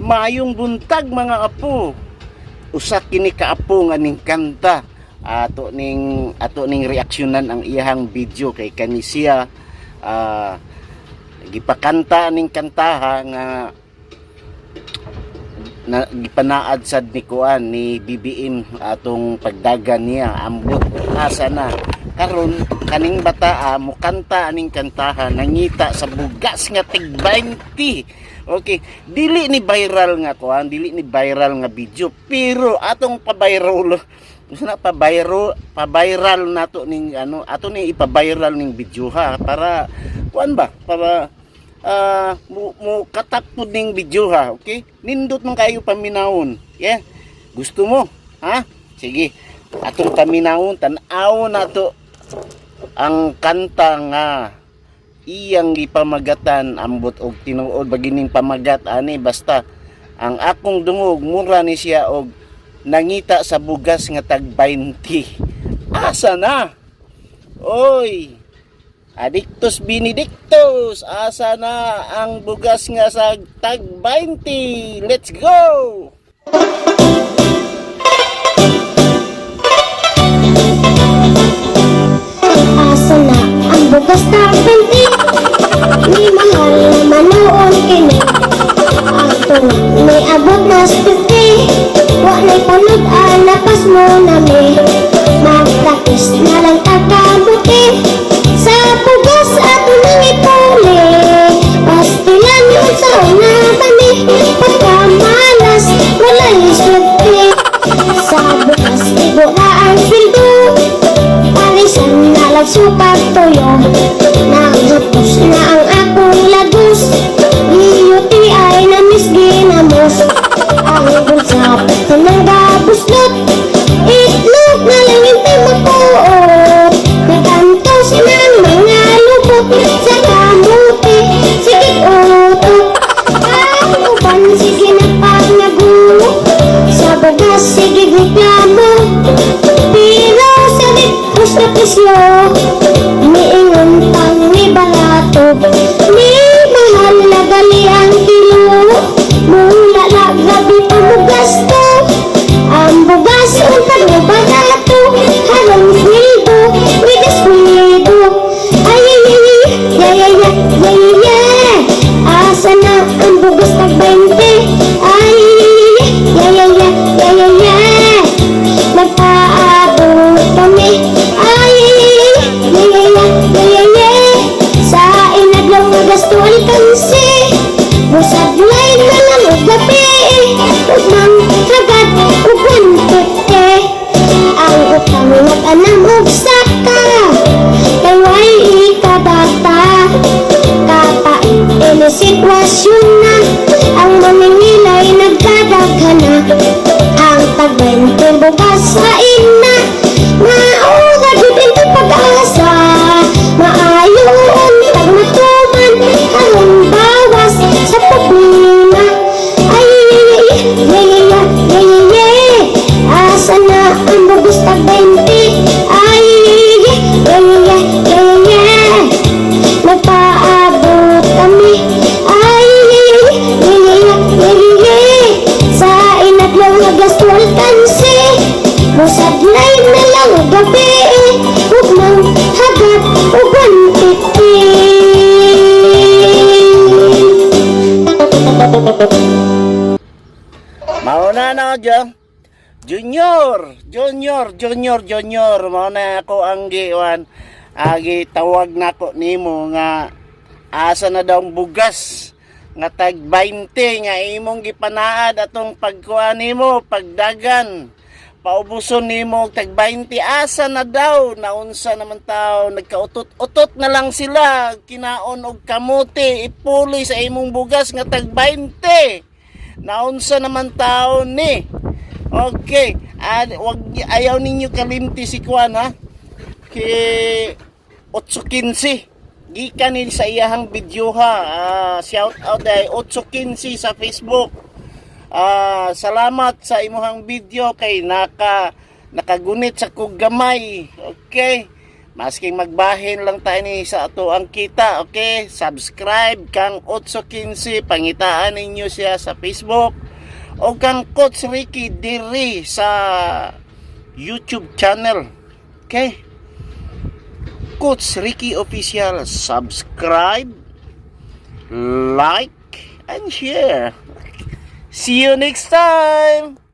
Mayong buntag mga apo. Usa kini kaapo nga ning kanta. Ato ning ato ning reaksyonan ang iyahang video kay kani siya ah, gipakanta ning kantaha nga na gipanaad sad ni Kuan ni BBM atong pagdagan niya ambot asa na karon kaning bata mo kanta aning kantaha nangita sa bugas nga tig 20 okay dili ni viral nga kuan dili ni viral nga video pero atong pa-viral gusto na pa-viral pa-viral nato ning ano ato ni ipa-viral ning video ha para kuan ba para ah mo, mo ning video ha, okay? Nindot man kayo paminawon. Yeah? Gusto mo? Ha? Sige. Atong paminawon, tan-aw na to ang kanta nga iyang gipamagatan ambot og tinuod bagining pamagat ani basta ang akong dungog mura ni siya og nangita sa bugas nga tag 20 asa na oy Adictus Benedictus, asa na ang bugas nga sa tag 20? Let's go! mo na me Magtakis na lang kakabuti. Sa pugas at unang ipuli Pastilan yung taon na bani Pagkamalas wala yung swerte Sa bukas ibuha ang sildo. Parisan na lang sukat tuyo. 谢哦 that's right. Na dyan. Junior, Junior, Junior, Junior. Mauna ako ang giwan. Agi tawag na ko nimo nga asa na daw bugas nga tag 20 nga imong gipanaad atong pagkuha nimo pagdagan paubuson nimo tag 20 asa na daw naunsa naman tao nagkautot-utot na lang sila kinaon og kamote ipuli sa imong bugas nga tag 20 naunsa naman tao ni. Okay. Ad, wag ayaw ninyo kalimti si Kwan ha? Kay 815 gikan ni sa iyahang video ha? Ah, shout out ay 815 sa Facebook. Ah, salamat sa imuhang video kay naka nakagunit sa kog gamay. Okay Masking magbahin lang tayo ni sa ato ang kita, okay? Subscribe kang 815, pangitaan ninyo siya sa Facebook. O kang Coach Ricky Diri sa YouTube channel. Okay? Coach Ricky Official, subscribe, like, and share. See you next time!